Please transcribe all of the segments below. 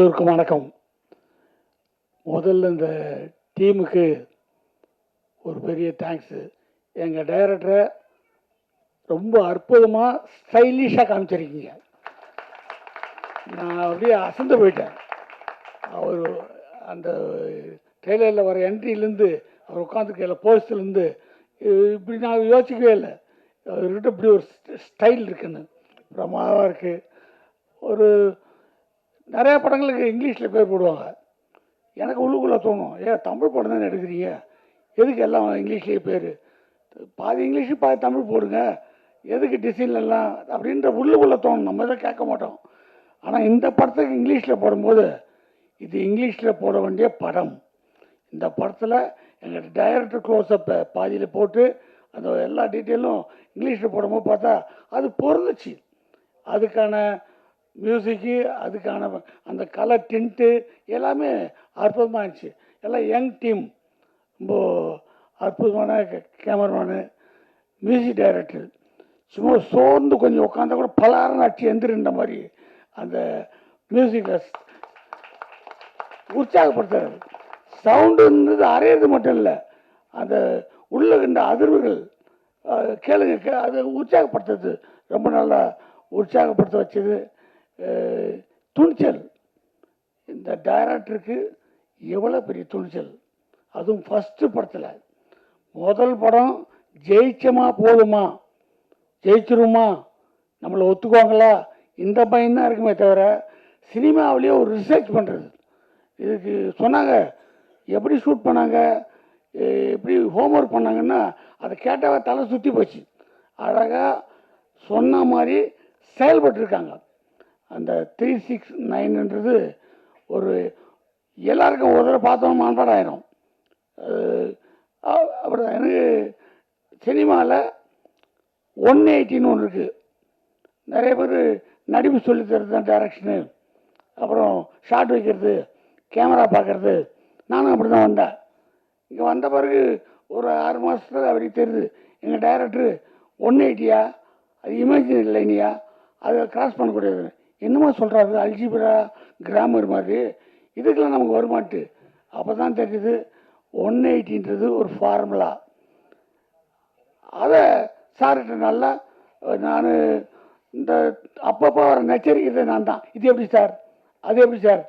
எல்லோருக்கும் வணக்கம். முதல்ல இந்த டீமுக்கு ஒரு பெரிய தேங்க்ஸு எங்கள் டைரக்டரை ரொம்ப அற்புதமாக ஸ்டைலிஷாக காமிச்சிருக்கீங்க. நான் அப்படியே அசந்து போயிட்டேன். அவர் அந்த ட்ரெய்லரில் வர என்ட்ரிலேருந்து அவர் உட்காந்துருக்கையில போஸ்ட்லேருந்து இப்படி நான் யோசிக்கவே இல்லை. அவர்கிட்ட இப்படி ஒரு ஸ்டைல் இருக்குன்னு. பிரமாதமாக இருக்குது ஒரு நிறைய படங்களுக்கு இங்கிலீஷில் பேர் போடுவாங்க. எனக்கு உள்ளுக்குள்ளே தோணும் ஏ தமிழ் படம் தானே எடுக்கிறீங்க? எதுக்கு எல்லாம் இங்கிலீஷ்லேயே பேர்? பாதி இங்கிலீஷு பாதி தமிழ் போடுங்க. எதுக்கு டிசைன்ல எல்லாம்? அப்படின்ற உள்ளுக்குள்ளே தோணும். நம்ம எதுவும் கேட்க மாட்டோம். ஆனால் இந்த படத்துக்கு இங்கிலீஷில் போடும்போது இது இங்கிலீஷில் போட வேண்டிய படம். இந்த படத்தில் எங்கள் டைரக்டர் க்ளோஸ்அப்பை பாதியில் போட்டு அந்த எல்லா டீட்டெயிலும் இங்கிலீஷில் போடும்போது பார்த்தா அது பொருந்துச்சு. அதுக்கான மியூசிக்கு அதுக்கான அந்த கலர் டிண்ட்டு எல்லாமே அற்புதமாக இருந்துச்சு எல்லாம் யங் டீம் ரொம்ப அற்புதமான கேமராமேனு மியூசிக் டைரக்டர் சும்மா சோர்ந்து கொஞ்சம் உட்காந்தா கூட பலாரம் அடிச்சு எந்திரின்ற மாதிரி அந்த மியூசிக்கில் உற்சாகப்படுத்துறாரு. சவுண்டுன்றது அரையிறது மட்டும் இல்லை அந்த உள்ளே இந்த அதிர்வுகள் கேளுங்க கே- அது உற்சாகப்படுத்துறது ரொம்ப நல்லா உற்சாகப்படுத்த வச்சது. துணிச்சல். இந்த டைரக்டருக்கு எவ்வளோ பெரிய துணிச்சல்? அதுவும் ஃபஸ்ட்டு படத்தில். முதல் படம் ஜெயிச்சமா போதுமா? ஜெயிச்சிருமா? நம்மளை ஒத்துக்குவாங்களா? இந்த பையன்தான் இருக்குமே தவிர சினிமாவிலேயே ஒரு ரிசர்ச் பண்ணுறது இதுக்கு சொன்னாங்க எப்படி ஷூட் பண்ணாங்க எப்படி ஹோம்ஒர்க் பண்ணாங்கன்னா அதை கேட்டாவே தலை சுற்றி போச்சு. அழகாக சொன்ன மாதிரி செயல்பட்டுருக்காங்க. அந்த த்ரீ சிக்ஸ் நைன்ன்றது ஒரு எல்லாருக்கும் ஒரு தடவை பார்த்தோம் மனப்பாடம் ஆயிரும். அப்படிதான். எனக்கு சினிமாவில் ஒன் எயிட்டின்னு ஒன்று இருக்குது நிறைய பேர் நடிப்பு சொல்லி தருது தான் டைரக்ஷனு அப்புறம் ஷாட் வைக்கிறது கேமரா பார்க்குறது. நானும் அப்படி தான் வந்தேன். இங்கே வந்த பிறகு ஒரு ஆறு மாதத்துல அப்படி தெரியுது. எங்கள் டைரக்டரு ஒன் எயிட்டியா அது இமேஜினரி லைனியா அதை கிராஸ் பண்ணக்கூடியது என்னமோ சொல்கிறாரு அல்ஜிபரா கிராமர் மாதிரி. இதுக்கெல்லாம் நமக்கு வருமாட்டு. அப்போ தான் தெரியுது ஒன் எயிட்டின்றது ஒரு ஃபார்முலா அதை சார்கிட்ட நல்லா நான் இந்த அப்பப்போ வர நச்சரிக்கிறது நான் தான். இது எப்படி சார்? அது எப்படி சார்?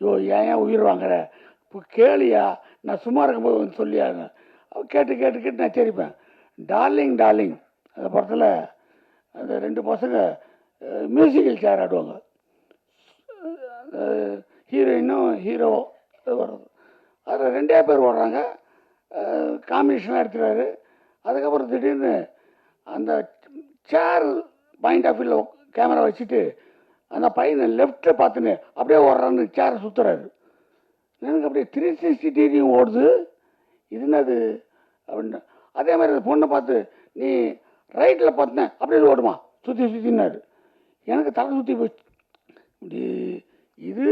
ஐயோ ஏன் ஏன் உயிர் வாங்குற? இப்போ கேளியா? நான் சும்மா இருக்கும்போது வந்து சொல்லியாங்க. கேட்டு கேட்டு கேட்டு நச்சரிப்பேன். Darling darling. அந்த படத்தில் அந்த ரெண்டு பசங்க மியூசிக்கல் சேர் ஆடுவாங்க ஹீரோயினும் ஹீரோ வரும் அதில் ரெண்டே பேர் ஓடுறாங்க காம்பினேஷனாக எடுத்துறாரு அதுக்கப்புறம் திடீர்னு அந்த சேர் பாயிண்ட் ஆஃப் வியூவில் கேமரா வச்சுட்டு அந்த பையனை லெஃப்ட்டில் பார்த்துன்னு அப்படியே ஓடுறான்னு சேரை சுற்றுறாரு எனக்கு அப்படியே த்ரீ சிக்ஸ்டி டிகிரியும் ஓடுது. இது என்னது? அப்படின்னு அதே மாதிரி அந்த பொண்ணை பார்த்து நீ ரைட்டில் பார்த்தேன். அப்படியே ஓடுமா? சுற்றி சுற்றினாரு எனக்கு தலை சுற்றி போச்சு. இப்படி இது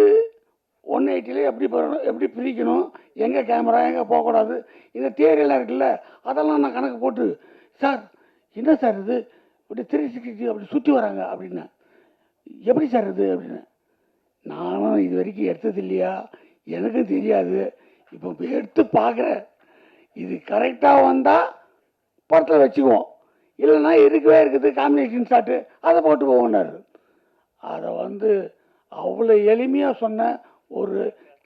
ஒன் எயிட்டியில் எப்படி போகணும் எப்படி பிரிக்கணும் எங்கே கேமரா எங்கே போகக்கூடாது இந்த தேரியெல்லாம் இருக்குல்ல அதெல்லாம் நான் கணக்கு போட்டு சார் என்ன சார் இது? இப்படி த்ரீ சிக்ஸ்டி அப்படி சுற்றி வராங்க அப்படின்னு எப்படி சார் இது? அப்படின்னு நானும் இது வரைக்கும் எடுத்தது இல்லையா? எனக்கும் தெரியாது. இப்போ எடுத்து பார்க்குறேன். இது கரெக்டாக வந்தால் படத்தில் வச்சுக்குவோம். இல்லைன்னா இருக்கவே இருக்குது காம்பினேஷன் ஷாட்டு அதை போட்டு போவோன்னாரு அதை வந்து அவ்வளோ எளிமையாக சொன்ன ஒரு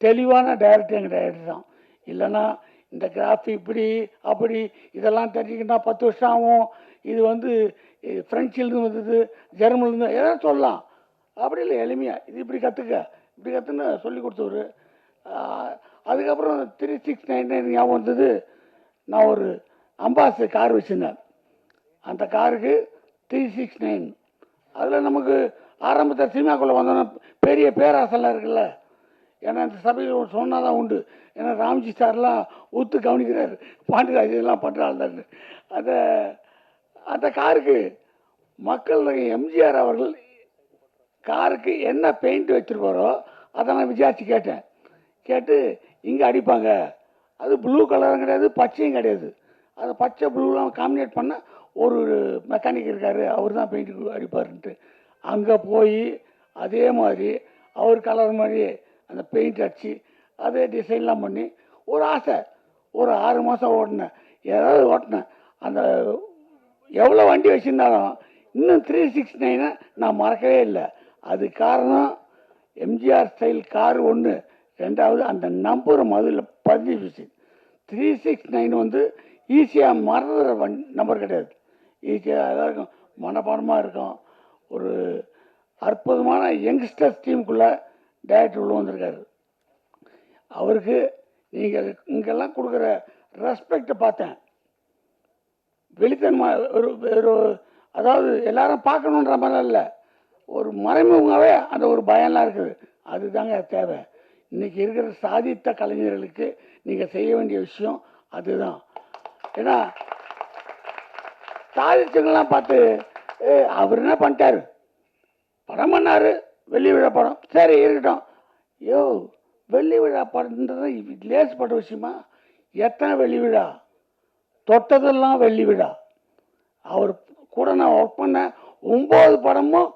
தெளிவான டைரக்டர் எங்கள் டைரக்டர் தான். இல்லைன்னா இந்த கிராஃபி இப்படி அப்படி இதெல்லாம் தெரிஞ்சுக்கிட்டா பத்து வருஷம் ஆகும். இது வந்து இது ஃப்ரெஞ்சிலிருந்து வந்தது ஜெர்மன்லேருந்து எதாவது சொல்லலாம். அப்படி இல்லை எளிமையாக இது இப்படி கற்றுக்க இப்படி கற்றுன்னு சொல்லி கொடுத்தவர். அதுக்கப்புறம் த்ரீ சிக்ஸ் நைன் நைன் ஞாபகம் வந்தது. நான் ஒரு அம்பாஸ் கார் வச்சுருந்தேன். அந்த காருக்கு த்ரீ சிக்ஸ் நைன் அதில் நமக்கு ஆரம்பத்தில் சினிமாக்குள்ளே வந்தோன்னா பெரிய பேராசெல்லாம் இருக்குல்ல. ஏன்னா இந்த சபையில் சொன்னால் தான் உண்டு. ஏன்னா ராம்ஜி சார்லாம் ஒத்து கவனிக்கிறார். பாண்டியராஜ் இதெல்லாம் பண்ணுறாள் தான். அந்த அந்த காருக்கு மக்கள் எம்ஜிஆர் அவர்கள் காருக்கு என்ன பெயிண்ட் வச்சுருப்பாரோ அதை நான் விசாரித்து கேட்டேன். கேட்டு இங்கே அடிப்பாங்க. அது ப்ளூ கலரும் கிடையாது பச்சையும் கிடையாது. அது பச்சை ப்ளூலாம் காம்பினேட் பண்ண ஒரு மெக்கானிக் இருக்கார் அவர் தான் பெயிண்ட் அடிப்பாருன்ட்டு. அங்கே போய் அதே மாதிரி அவர் கலர் மாதிரி அந்த பெயிண்ட் அடித்து அதே டிசைன்லாம் பண்ணி ஒரு ஆசை. ஒரு ஆறு மாதம் ஓட்டினேன் ஏதாவது ஓட்டினேன் அந்த எவ்வளோ வண்டி வச்சுருந்தாலும் இன்னும் த்ரீ சிக்ஸ் நைனை நான் மறக்கவே இல்லை. அது காரணம் எம்ஜிஆர் ஸ்டைல் கார் ஒன்று ரெண்டாவது அந்த நம்பர் பதிஞ்சு பதிஞ்சிச்சு த்ரீ சிக்ஸ் நைன் வந்து ஈஸியாக மறந்துடுற வண் நம்பர் கிடையாது. ஈஸியாக எல்லாருக்கும் மனப்பாடமாக இருக்கும். ஒரு அற்புதமான யங்ஸ்டர்ஸ் டீமுக்குள்ளே டேரக்டர் உள்ள வந்திருக்காரு. அவருக்கு நீங்கள் இங்கெல்லாம் கொடுக்குற ரெஸ்பெக்டை பார்த்தேன். வெளித்தன்மா ஒரு ஒரு அதாவது எல்லாரும் பார்க்கணுன்ற மாதிரிலாம் இல்லை. ஒரு மறைமுகமாகவே அந்த ஒரு பயம்லாம் இருக்குது. அதுதாங்க தேவை. இன்றைக்கி இருக்கிற சாதித்த கலைஞர்களுக்கு நீங்கள் செய்ய வேண்டிய விஷயம் அதுதான். ஏன்னா சாதிச்சவங்களாம் பார்த்து அவர் என்ன பண்ணிட்டாரு? படம் பண்ணாரு வெள்ளி விழா படம். சரி இருக்கட்டும். யோ வெள்ளி விழா படம்ன்றது லேசுப்பட்ட விஷயமா? எத்தனை வெள்ளி விழா? தொட்டதெல்லாம் வெள்ளி விழா. அவர் கூட நான் ஒர்க் பண்ண ஒம்பது படமும்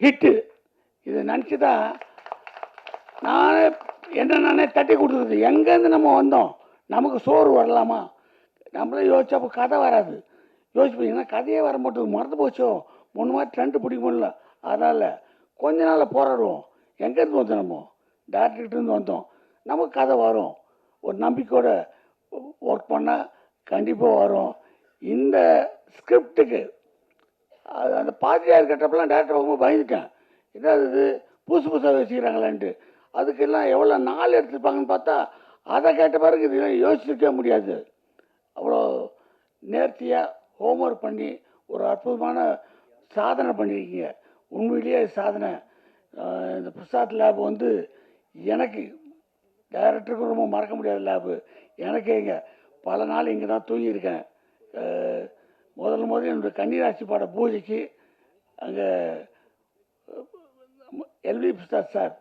ஹிட்டு இதை நினச்சி தான் நானே என்ன நானே தட்டி கொடுத்துருது எங்கேருந்து நம்ம வந்தோம்? நமக்கு சோறு வரலாமா? நம்மளே யோசிச்சப்போ கதை வராது. யோசிப்பீங்கன்னா கதையே வர மாட்டேங்குது. மறந்து போச்சோ? முன்ன மாதிரி ட்ரெண்ட் பிடிக்க முடியல அதனால் கொஞ்ச நாளில் போராடுவோம். எங்கேருந்து வந்தோம் நம்ம? டேரக்டர்கிட்டருந்து வந்தோம். நமக்கு கதை வரும். ஒரு நம்பிக்கையோட ஒர்க் பண்ணால் கண்டிப்பாக வரும். இந்த ஸ்கிரிப்டுக்கு அது அந்த பாதிரியார் கட்டப்பெல்லாம் டேரக்டர் பார்க்கும்போது பயந்துட்டேன். என்ன இது? புதுசு புதுசாக வச்சுக்கிறாங்களான்ட்டு. அதுக்கெல்லாம் எவ்வளோ நாள் எடுத்துருப்பாங்கன்னு பார்த்தா அதை கேட்ட பிறகு இதெல்லாம் யோசிச்சிருக்கவே முடியாது. அவ்வளோ நேர்த்தியாக ஹோம்ஒர்க் பண்ணி ஒரு அற்புதமான சாதனை பண்ணியிருக்கீங்க. உண்மையிலேயே சாதனை. இந்த பிரசாத் லேப் வந்து எனக்கு டைரக்டருக்கும் ரொம்ப மறக்க முடியாத லேபு எனக்கே இங்கே பல நாள் இங்கே தான் தூங்கியிருக்கேன். முதல் முதல்ல முதல்ல என்னுடைய கன்னிராசி பாட பூஜைக்கு அங்கே எல்வி பிரசாத் சார்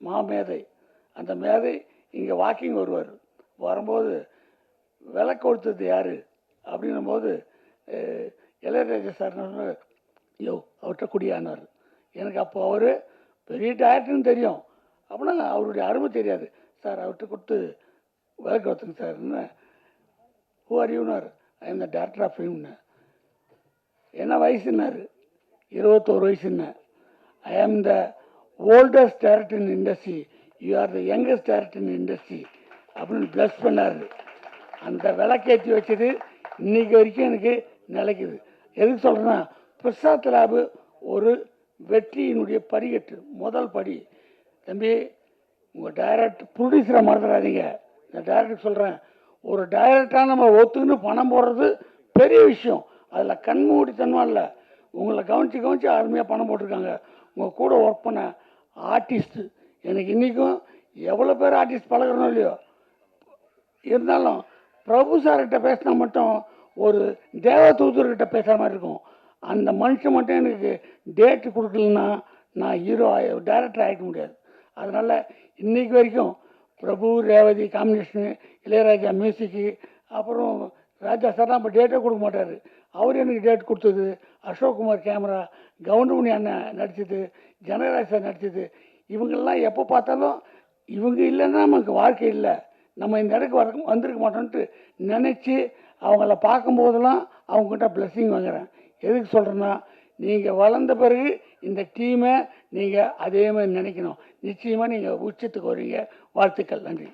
மாமேதை. அந்த மேதை இங்கே வாக்கிங் வருவார். வரும்போது விலை கொடுத்தது யார்? அப்படின்னும் போது இளையராஜா சார் யோ அவர்கிட்ட குடியானார். எனக்கு அப்போ அவர் பெரிய டேரக்டர்னு தெரியும். அப்படின்னா அவருடைய அருமை தெரியாது. சார் அவர்கிட்ட கொடுத்து விளக்கு வத்துங்க சார். என்ன? Who are யூனார் I am the director of ஃபிலிம்னு என்ன வயசுன்னாரு? இருபத்தோரு வயசுன்னு. I am the oldest director in industry you are the youngest director in industry அப்படின்னு ப்ளஸ் பண்ணார். அந்த விளக்கேற்றி வச்சது இன்றைக்கி வரைக்கும் எனக்கு நிலைக்குது. எதுக்கு சொல்கிறேன்னா பிரசாத் லாபு ஒரு வெற்றியினுடைய படிக்கட்டு முதல் படி. தம்பி உங்கள் டைரக்ட் ப்ரொடியூசரை மறந்துடாதீங்க. நான் டைரக்டர் சொல்கிறேன் ஒரு டைரக்டாக நம்ம ஒத்துக்குன்னு பணம் போடுறது பெரிய விஷயம். அதில் கண்மூடித்தனமாக இல்லை. உங்களை கவனித்து கவனித்து அருமையாக பணம் போட்டிருக்காங்க. உங்கள் கூட ஒர்க் பண்ண ஆர்டிஸ்ட்டு எனக்கு இன்றைக்கும் எவ்வளோ பேர் ஆர்டிஸ்ட் பழகிறனோ இல்லையோ. இருந்தாலும் பிரபு சார்கிட்ட பேசினா மட்டும் ஒரு தேவ தூதர்கிட்ட பேசுகிற மாதிரி இருக்கும். அந்த மனுஷன் மட்டும் எனக்கு டேட்டு கொடுக்கலன்னா நான் ஹீரோ டைரக்டர் ஆகிக்க முடியாது. அதனால் இன்றைக்கு வரைக்கும் பிரபு ரேவதி காம்பினேஷனு இளையராஜா மியூசிக்கு அப்புறம் ராஜா சார் நம்ம டேட்டே கொடுக்க மாட்டார். அவர் எனக்கு டேட் கொடுத்தது அசோக் குமார் கேமரா கவுண்டமணி அண்ணன் நடித்தது ஜனராஜ் சார் நடித்தது இவங்கெல்லாம் எப்போ பார்த்தாலும் இவங்க இல்லைன்னா நமக்கு வாழ்க்கை இல்லை. நம்ம இந்த இடத்துக்கு வர வந்திருக்க மாட்டோன்ட்டு நினச்சி அவங்கள பார்க்கும்போதெல்லாம் அவங்ககிட்ட blessing வாங்குறேன். எதுக்கு சொல்கிறேன்னா நீங்கள் வளர்ந்த பிறகு இந்த டீமை நீங்கள் அதே மாதிரி நினைக்கணும். நிச்சயமாக நீங்கள் உச்சத்துக்கு வருவீங்க. வாழ்த்துக்கள். நன்றி.